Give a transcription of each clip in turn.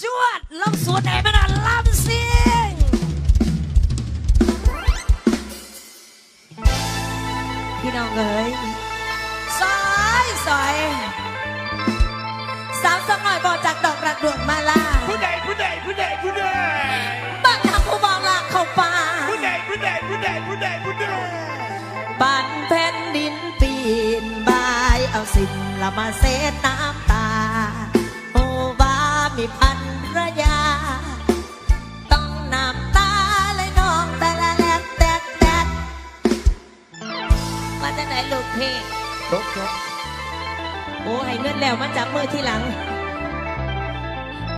จวดลงสูตรไหนมันอะลำเสียงพี่น้องเอ๋ยสอยสอยสาวสักหน่อยบอกจากดอกรักดวงมาลาผู้ใดผู้ใดผู้ใดผู้ใดบางทางผู้มองลากเข้าป่าผู้ใดผู้ใดผู้ใดผู้ใดผู้ใดบ้านแผ่นดินปีนบายเอาสิ้นละมาเซตน้ำตา โอ้ว่ามีพัน จากไหนลูกพี่จบจบโอ้ให้เงินแล้วมาจับมือที่หลัง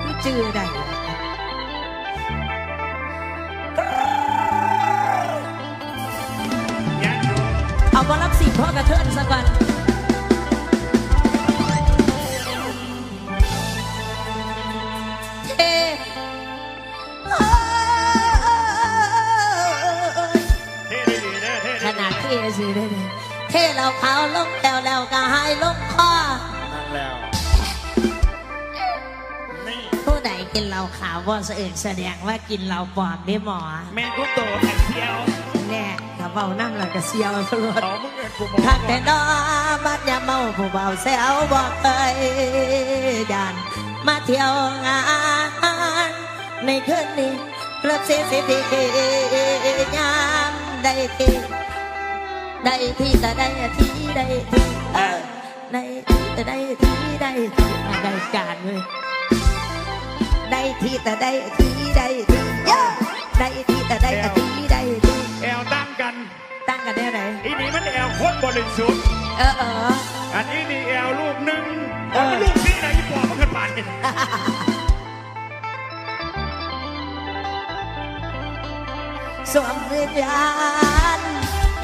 คือจือได้ยังอยู่เอาบอลรับสี่พ่อกระเทินสักวันเทเท่ได้ดีนะเท่ขได้ดีนาดเทสิได้เลยเทเราขาวลงแล้วแล้วก็หายลงคอนั่นแล้ว นี่ผู้ใดกินเหล้าขาวว่าสะอื่นแสดงว่ากินเหล้าปลอมได้หมอแม่กุ๊กโตไข่เที่ยวแน่กระเป๋าน้ำแล้วก็เสียวตลอดเขามึงเงินกูมองทักแต่นอบัดยามเมาผู้เบาแซวบอกเคยยานมาเที่ยวงานในคืนนี้กระเสียสิทียามได้ที ได้ที่แต่ได้ที่ได้ที่เออได้ที่แต่ได้ที่ได้ที่อะได้การเลยได้ที่แต่ได้ที่ได้ที่เย้ได้ที่แต่ได้ที่ได้ที่แอลตั้งกันตั้งกันได้ไหนอีนี่มันแอลโคตรบริสุทธิ์เออเอออันนี้นี่แอลลูกหนึ่งเออลูกนี่นะอีปอบมันกันบานี่ยสวมวิญญาณ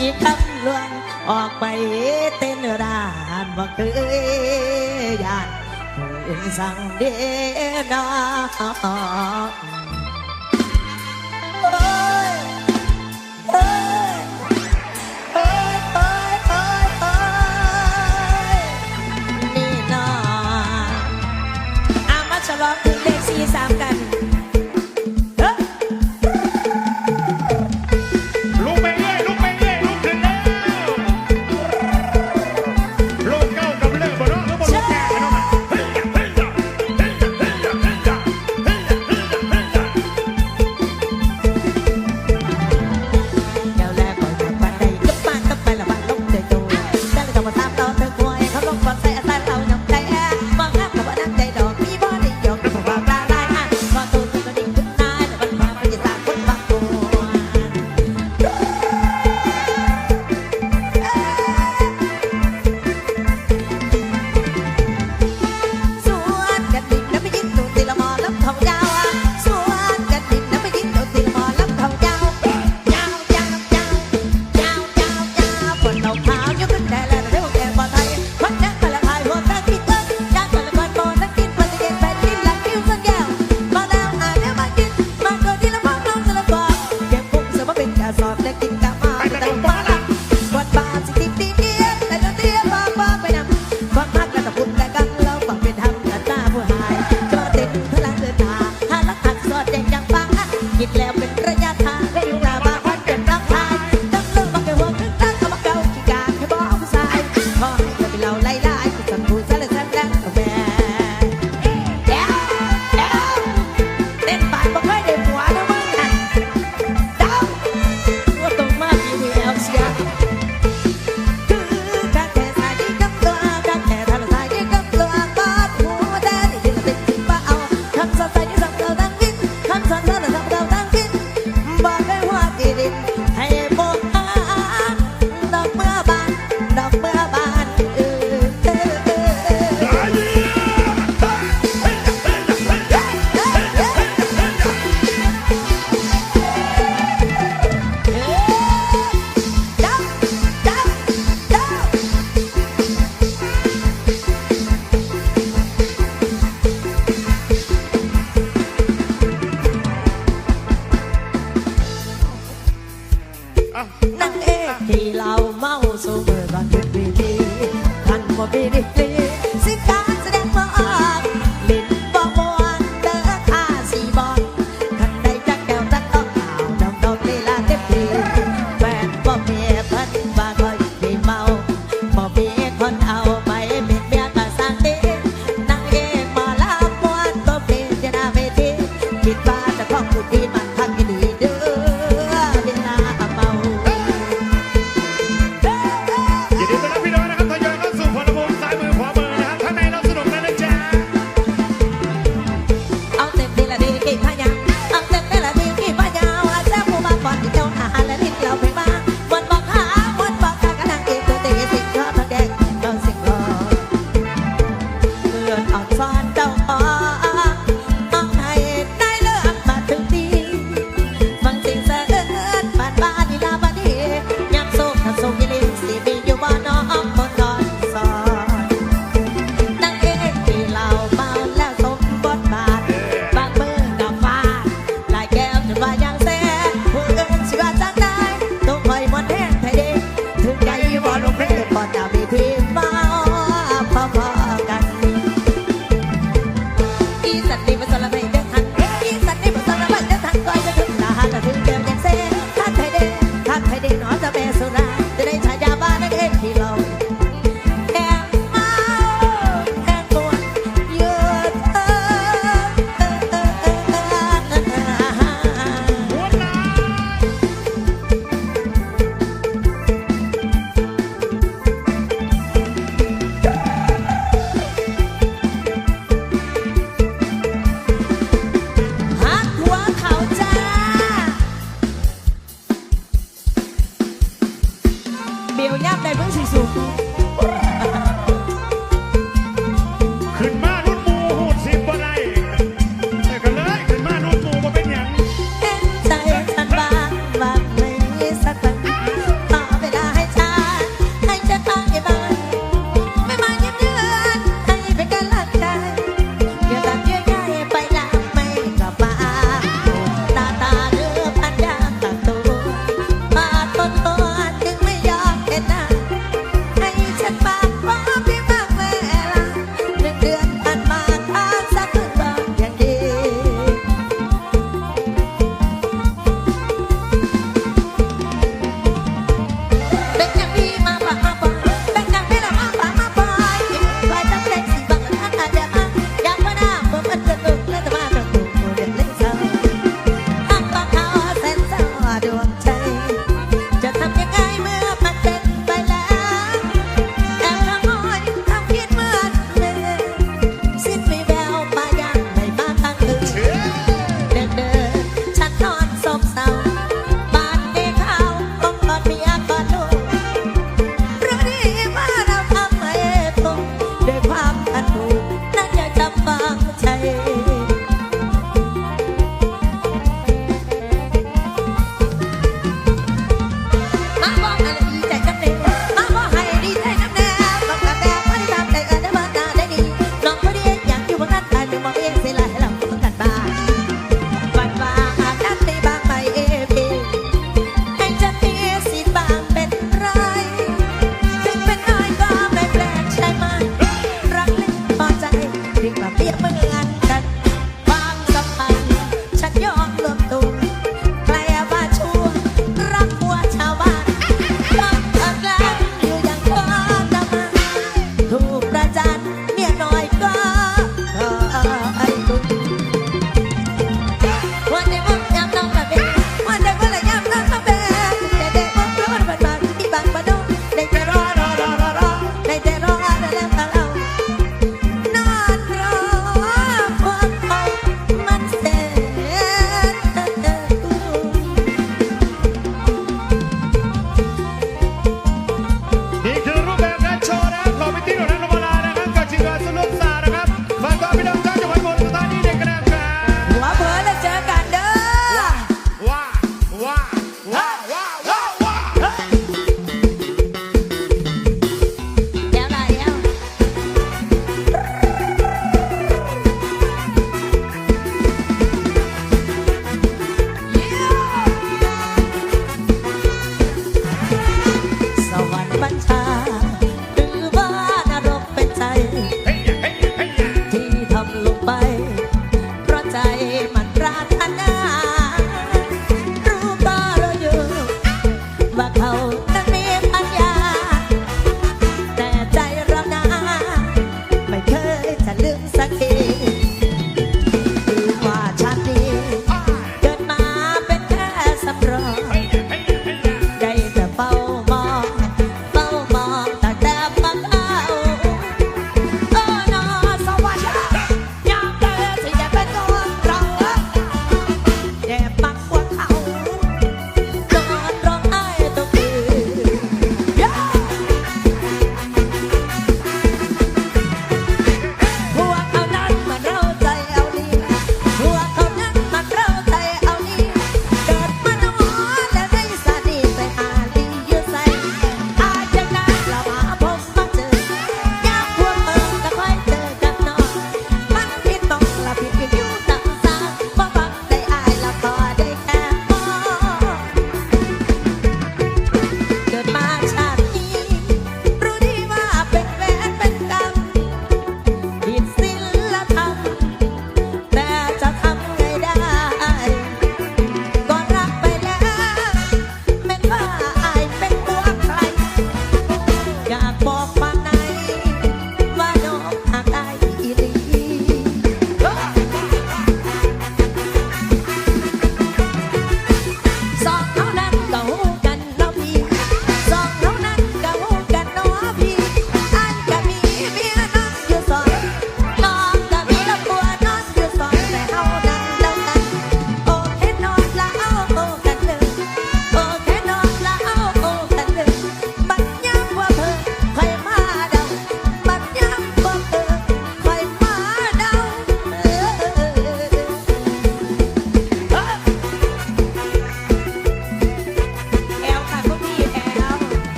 อีกคำ ลวง ออกไปเต้นร้านบ่เคยยานผู้อื่นสั่งเดนา